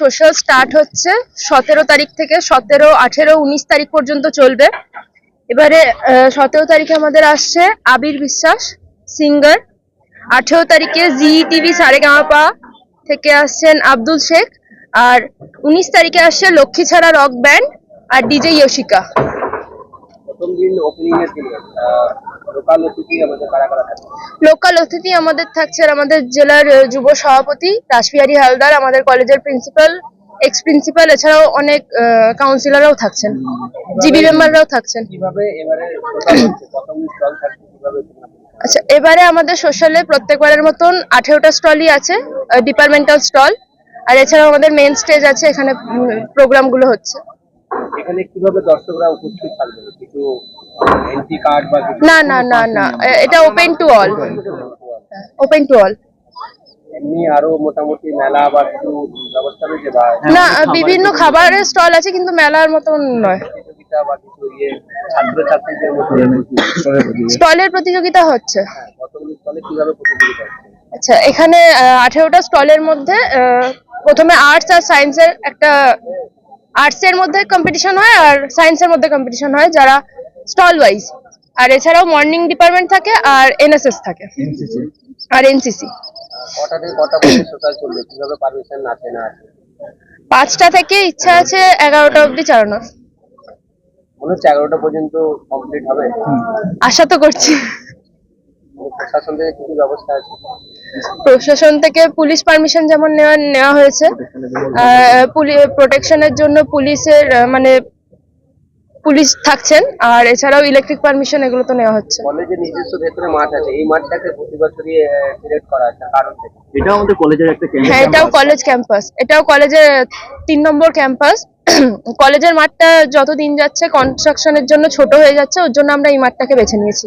Social start হচ্ছে সতেরো তারিখ থেকে সতেরো, আঠেরো, উনিশ তারিখ পর্যন্ত চলবে। এবারে সতেরো তারিখে আমাদের আসছে আবির বিশ্বাস সিঙ্গার আঠেরো তারিখে জি টিভি সারেগামাপা থেকে আসছেন আব্দুল শেখ। আর উনিশ তারিখে আসছে লক্ষ্মী ছাড়া রক ব্যান্ড আর ডিজে ইয়শিকা। লোকাল অতিথি আমাদের থাকছে আমাদের জেলার যুব সভাপতি রাসবিহারী হালদার আমাদের কলেজের প্রিন্সিপাল এক্স প্রিন্সিপাল এছাড়াও অনেক কাউন্সিলররাও থাকছেন। জিবি মেম্বাররাও থাকছেন। আচ্ছা এবারে আমাদের সোশ্যালে প্রত্যেকবারের মতন আঠেরোটা স্টলই আছে ডিপার্টমেন্টাল স্টল আর এছাড়াও আমাদের মেন স্টেজ আছে এখানে প্রোগ্রামগুলো হচ্ছে। এখানে কীভাবে দর্শকরা উপস্থিত থাকবে কিছু এন্ট্রি কার্ড বা কিছু? না না না না। এটা open to all open to all এমনি আরও মোটামুটি মেলা বা কিছু ব্যবস্থা রয়েছে বা না বিভিন্ন খাবারের স্টল আছে কিন্তু মেলার মতন নয়। কিছু ইয়ে মধ্যে স্টলের প্রতিযোগিতা। হচ্ছে। কতগুলি স্টলে কীভাবে প্রতিযোগিতা হচ্ছে? আচ্ছা এখানে আঠেরোটা স্টলের মধ্যে আহ, প্রথমে আর্টস আর সায়েন্সের একটা আর্টস এর মধ্যে কম্পিটিশন হয় আর সায়েন্সের মধ্যে কম্পিটিশন হয় যারা স্টল ওয়াইজ আর এছাড়াও মর্নিং ডিপার্টমেন্ট থাকে আর এনএসএস থাকে। আর এনসিসি কটা থেকে কটা পর্যন্ত সোশ্যাল চলবে? কীভাবে পারমিশন না আছে? পাঁচটা থেকে ইচ্ছা আছে এগারোটা অবধি চালানোর মনে হচ্ছে এগারোটা পর্যন্ত কমপ্লিট হবে। আশা তো করছি। প্রশাসন থেকে কি কি ব্যবস্থা আছে? প্রশাসন থেকে পুলিশ পারমিশন যেমন নেওয়া নেওয়া হয়েছে প্রোটেকশনের জন্য পুলিশের মানে পুলিশ থাকছেন আর এছাড়াও ইলেকট্রিক পারমিশন এগুলো তো নেওয়া হচ্ছে। কলেজের নিজস্ব ভেতরে মাঠ আছে এই মাঠটাকে প্রতি বছরই সিলেক্ট করা আছে কারণ এটাও আমাদের কলেজের একটা হ্যাঁ এটাও কলেজ ক্যাম্পাস এটাও কলেজের তিন নম্বর ক্যাম্পাস কলেজের মাঠটা যত দিন যাচ্ছে কনস্ট্রাকশনের জন্য ছোট হয়ে যাচ্ছে ওর জন্য আমরা এই মাঠটাকে বেছে নিয়েছি।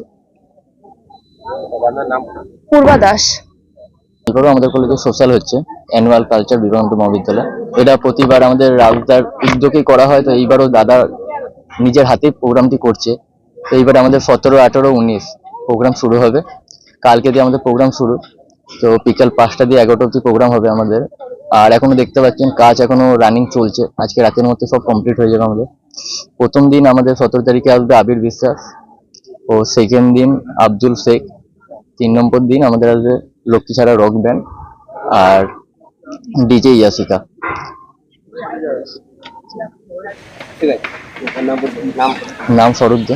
পূর্বা দাস। এবারও আমাদের কলেজে সোশ্যাল হচ্ছে অ্যানুয়াল কালচার বিবেকানন্দ মহাবিদ্যালয়। এটা প্রতিবার আমাদের রাউতার উদ্যোগেই করা হয়, তো এইবারও দাদা নিজের হাতে প্রোগ্রামটি করছে। তো এইবার আমাদের সতেরো, আঠেরো, উনিশ প্রোগ্রাম শুরু হবে। কালকে দিয়ে আমাদের প্রোগ্রাম শুরু। তো বিকাল পাঁচটা দিয়ে এগারোটা অব্দি প্রোগ্রাম হবে আমাদের। আর এখনও দেখতে পাচ্ছেন কাজ এখনও রানিং চলছে। আজকে রাতের মধ্যে সব কমপ্লিট হয়ে যাবে আমাদের। প্রথম দিন আমাদের সতেরো তারিখে আসবে আবির বিশ্বাস। ও সেকেন্ড দিন আব্দুল শেখ। তিন নম্বর দিন আমাদের আসবে লক্ষ্মী ছাড়া রক ব্যান্ড আর ডিজে ইয়াসিকা। ঠিক আছে। নাম বলুন। নাম। নাম স্বরূপ দে।